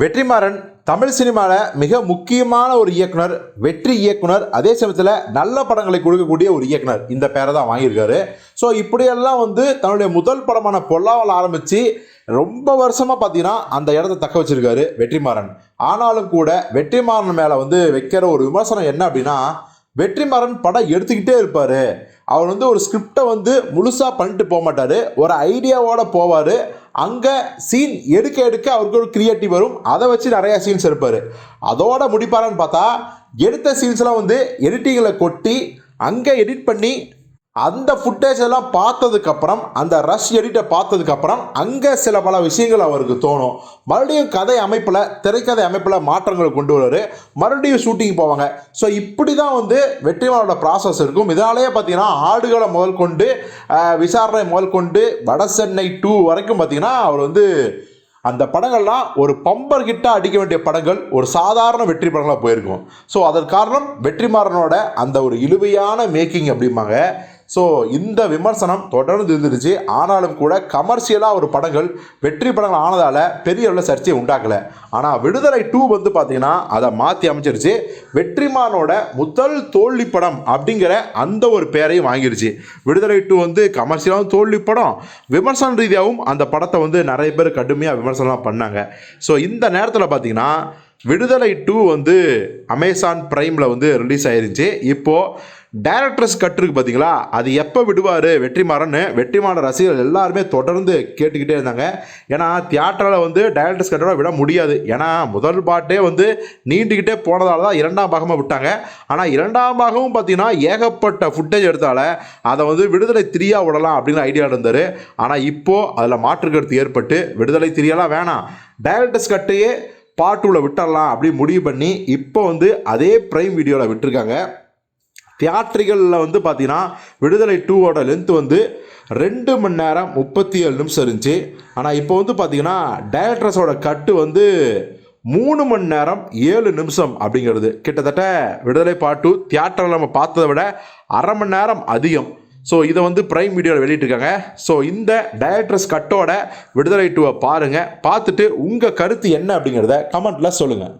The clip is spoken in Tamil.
வெற்றிமாறன் தமிழ் சினிமாவில் மிக முக்கியமான ஒரு இயக்குனர் வெற்றி இயக்குனர் அதே சமயத்தில் நல்ல படங்களை கொடுக்கக்கூடிய ஒரு இயக்குனர். இந்த பேரை தான் வாங்கியிருக்காரு. ஸோ இப்படியெல்லாம் வந்து தன்னுடைய முதல் படமான பொல்லாவல் ஆரம்பித்து ரொம்ப வருஷமாக பார்த்தீங்கன்னா அந்த இடத்த தக்க வச்சிருக்காரு வெற்றிமாறன். ஆனாலும் கூட வெற்றிமாறன் மேலே வந்து வைக்கிற ஒரு விமர்சனம் என்ன அப்படின்னா வெற்றிமாறன் படம் எடுத்துக்கிட்டே இருப்பார். அவர் வந்து ஒரு ஸ்கிரிப்டை வந்து முழுசாக பண்ணிட்டு போக மாட்டார். ஒரு ஐடியாவோடு போவார். அங்கே சீன் எடுக்க எடுக்க அவருக்கு ஒரு கிரியேட்டிவ் வரும். அதை வச்சு நிறையா சீன்ஸ் எடுப்பார். அதோட முடிப்பாரான்னு பார்த்தா எடுத்த சீன்ஸ்லாம் வந்து எடிட்டிங்கில் கொட்டி அங்கே எடிட் பண்ணி அந்த ஃபுட்டேஜ் எல்லாம் பார்த்ததுக்கப்புறம் அந்த ரஷ் எடிட்டை பார்த்ததுக்கப்புறம் அங்கே சில பல விஷயங்கள் அவருக்கு தோணும். மறுபடியும் கதை அமைப்பில் திரைக்கதை அமைப்பில் மாற்றங்கள் கொண்டு வருவார் மறுபடியும் ஷூட்டிங் போவாங்க. ஸோ இப்படி தான் வந்து வெற்றிமாறோட ப்ராசஸ் இருக்கும். இதனாலேயே பார்த்தீங்கன்னா ஆடுகளை முதல் கொண்டு விசாரணை முதல் கொண்டு வட சென்னை டூ வரைக்கும் பார்த்தீங்கன்னா அவர் வந்து அந்த படங்கள்லாம் ஒரு பம்பர் கிட்ட அடிக்க வேண்டிய படங்கள் ஒரு சாதாரண வெற்றி படங்களாக போயிருக்கும். ஸோ அதற்கு காரணம் வெற்றிமாறனோட அந்த ஒரு இழுவையான மேக்கிங் அப்படிம்பாங்க. ஸோ இந்த விமர்சனம் தொடர்ந்து இருந்துருச்சு ஆனாலும் கூட கமர்ஷியலாக ஒரு படங்கள் வெற்றி படங்கள் ஆனதால் பெரிய அளவில் சர்ச்சையை உண்டாக்கலை. ஆனால் விடுதலை டூ வந்து பார்த்தீங்கன்னா அதை மாற்றி அமைச்சிருச்சு. வெற்றிமானோட முதல் தோல்வி படம் அப்படிங்கிற அந்த ஒரு பேரையும் வாங்கிருச்சு. விடுதலை டூ வந்து கமர்ஷியலாகவும் தோல்வி படம் விமர்சன ரீதியாகவும் அந்த படத்தை வந்து நிறைய பேர் கடுமையாக விமர்சனம் பண்ணாங்க. ஸோ இந்த நேரத்தில் பார்த்தீங்கன்னா விடுதலை டூ வந்து அமேசான் ப்ரைமில் வந்து ரிலீஸ் ஆயிருந்துச்சு. இப்போது டேரக்டர்ஸ் கட் இருக்குது பார்த்தீங்களா அது எப்போ விடுவார்? வெற்றிமாறன் வெற்றிமான ரசிகர்கள் எல்லாருமே தொடர்ந்து கேட்டுக்கிட்டே இருந்தாங்க. ஏன்னா தியேட்டரில் வந்து டேரக்டர்ஸ் கட்டோட விட முடியாது. ஏன்னா முதல் பாட்டே வந்து நீண்டுக்கிட்டே போனதால தான் இரண்டாம் பாகமாக விட்டாங்க. ஆனால் இரண்டாம் பாகமும் பார்த்தீங்கன்னா ஏகப்பட்ட ஃபுட்டேஜ் எடுத்தால அதை வந்து விடுதலை திரியாக விடலாம் அப்படின்னு ஐடியா இருந்தார். ஆனால் இப்போது அதில் மாற்று கருத்து ஏற்பட்டு விடுதலை திரியெல்லாம் வேணாம். டேரக்டர்ஸ் கட்டையே பார்ட் டூவில் விட்டுடலாம் அப்படின்னு முடிவு பண்ணி இப்போ வந்து அதே ப்ரைம் வீடியோவில் விட்டுருக்காங்க. தியேட்டர்களில் வந்து பார்த்தீங்கன்னா விடுதலை டூவோட லென்த் வந்து ரெண்டு மணி நேரம் முப்பத்தி ஏழு நிமிஷம் இருந்துச்சு. ஆனால் இப்போ வந்து பார்த்தீங்கன்னா டைரக்டர்ஸோட கட்டு வந்து மூணு மணி நேரம் ஏழு நிமிஷம் அப்படிங்கிறது. கிட்டத்தட்ட விடுதலை பாட்டு தியேட்டரில் நம்ம பார்த்ததை விட அரை மணி நேரம் அதிகம். ஸோ இதை வந்து ப்ரைம் வீடியோவில் வெளியிட்டிருக்காங்க. ஸோ இந்த டைரக்டர்ஸ் கட்டோட விடுதலை டூவை பாருங்கள் பார்த்துட்டு உங்கள் கருத்து என்ன அப்படிங்கிறத கமெண்ட்டில் சொல்லுங்கள்